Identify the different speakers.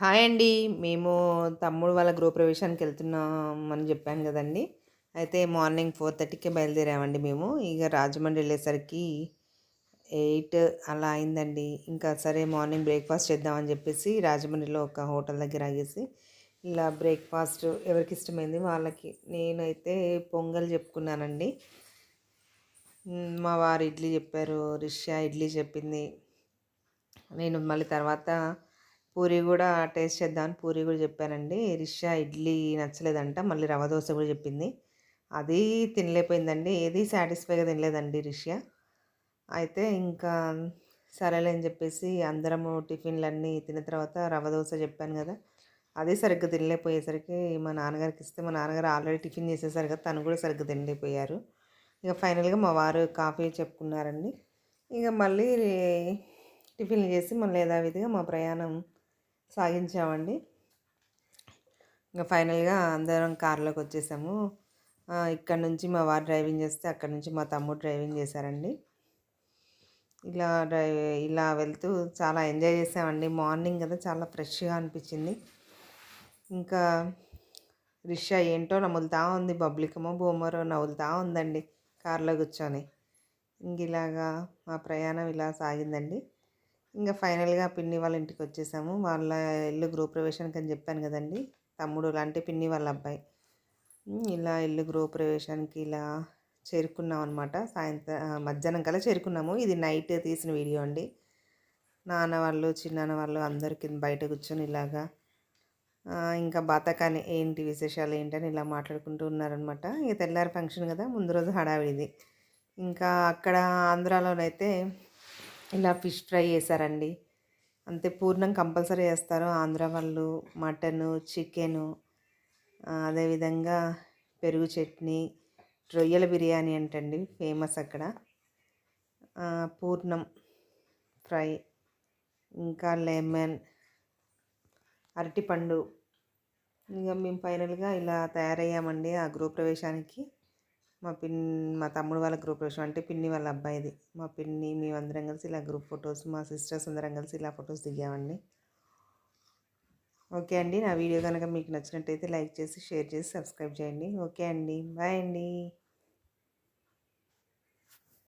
Speaker 1: Hi అండి. మేము తమ్ముడు వాళ్ళ గృహప్రవేశానికి వెళ్తున్నాం అని చెప్పాను కదండి. అయితే మార్నింగ్ ఫోర్ థర్టీకే బయలుదేరామండి మేము. ఇక రాజమండ్రి వెళ్ళేసరికి ఎయిట్ అలా అయిందండి. ఇంకా సరే మార్నింగ్ బ్రేక్ఫాస్ట్ చేద్దామని చెప్పేసి రాజమండ్రిలో ఒక హోటల్ దగ్గర ఆగేసి ఇలా బ్రేక్ఫాస్ట్ ఎవరికి ఇష్టమైంది వాళ్ళకి. నేనైతే పొంగల్ చెప్పుకున్నానండి. మా వారు ఇడ్లీ చెప్పారు. రిష్యా ఇడ్లీ చెప్పింది. నేను మళ్ళీ తర్వాత పూరి కూడా టేస్ట్ చేద్దామని పూరి కూడా చెప్పానండి రిషా ఇడ్లీ నచ్చలేదంట. మళ్ళీ రవ దోశ కూడా చెప్పింది. అది తినలేకపోయిందండి. ఏది సాటిస్ఫైగా తినలేదండి రిషా అయితే ఇంకా సరేలే అని చెప్పేసి అందరము టిఫిన్లన్నీ తిన్న తర్వాత రవ దోశ చెప్పాను కదా. అది సరిగ్గా తినలేకపోయేసరికి మా నాన్నగారికి ఇస్తే మా నాన్నగారు ఆల్రెడీ టిఫిన్ చేసేసారు కదా తను కూడా సరిగ్గా తినలేకపోయారు. ఇక ఫైనల్గా మా వారు కాఫీ చెప్పుకున్నారండి. ఇక మళ్ళీ టిఫిన్లు చేసి మళ్ళీ యథావిధిగా మా ప్రయాణం సాగించామండి. ఇంకా ఫైనల్గా అందరం కారులోకి వచ్చేసాము. ఇక్కడ నుంచి మా వారు డ్రైవింగ్ చేస్తే అక్కడ నుంచి మా తమ్ముడు డ్రైవింగ్ చేశారండి. ఇలా డ్రైవ్ ఇలా వెళ్తూ చాలా ఎంజాయ్ చేసామండి. మార్నింగ్ కదా చాలా ఫ్రెష్గా అనిపించింది. ఇంకా రిషా ఏంటో నములుతా ఉంది. బబ్లికమో బోమరో నవ్వులుతా ఉందండి. కారులో కూర్చొని. ఇంక ఇలాగా మా ప్రయాణం ఇలా సాగిందండి. ఇంకా ఫైనల్గా పిన్ని వాళ్ళ ఇంటికి వచ్చేసాము. వాళ్ళ ఇల్లు గృహప్రవేశానికి అని చెప్పాను కదండి. తమ్ముడు లాంటి పిన్ని వాళ్ళ అబ్బాయి. ఇలా ఇల్లు గృహప్రవేశానికి ఇలా చేరుకున్నాం అనమాట సాయంత్రం మధ్యాహ్నం కల్లా చేరుకున్నాము. ఇది నైట్ తీసిన వీడియో అండి. నాన్న వాళ్ళు చిన్నాన్న వాళ్ళు అందరు కింద బయట కూర్చొని ఇలాగా ఇంకా బతకాని ఏంటి విశేషాలు ఏంటని ఇలా మాట్లాడుకుంటూ ఉన్నారనమాట ఇక తెల్లారి ఫంక్షన్ కదా ముందు రోజు హడావిడిది. ఇంకా అక్కడ ఆంధ్రాలోనైతే ఇలా ఫిష్ ఫ్రై చేశారండి. అంతే పూర్ణం కంపల్సరీ చేస్తారు. ఆంధ్ర వాళ్ళు మటను చికెను అదేవిధంగా పెరుగు చట్నీ రొయ్యల బిర్యానీ అంటండి ఫేమస్ అక్కడ. పూర్ణం ఫ్రై ఇంకా లెమన్ అరటిపండు. ఇంకా మేము ఫైనల్గా ఇలా తయారయ్యామండి ఆ గృహప్రవేశానికి. మా పిన్ మా తమ్ముడు వాళ్ళ గ్రూప్ గృహప్రవేశం అంటే పిన్ని వాళ్ళ అబ్బాయిది. మా పిన్ని మేమందరం కలిసి ఇలా గ్రూప్ ఫొటోస్ మా సిస్టర్స్ అందరం కలిసి ఇలా ఫొటోస్ దిగామండి. ఓకే అండి. నా వీడియో కనుక మీకు నచ్చినట్టయితే లైక్ చేసి షేర్ చేసి సబ్స్క్రైబ్ చేయండి. ఓకే అండి. బాయ్ అండి.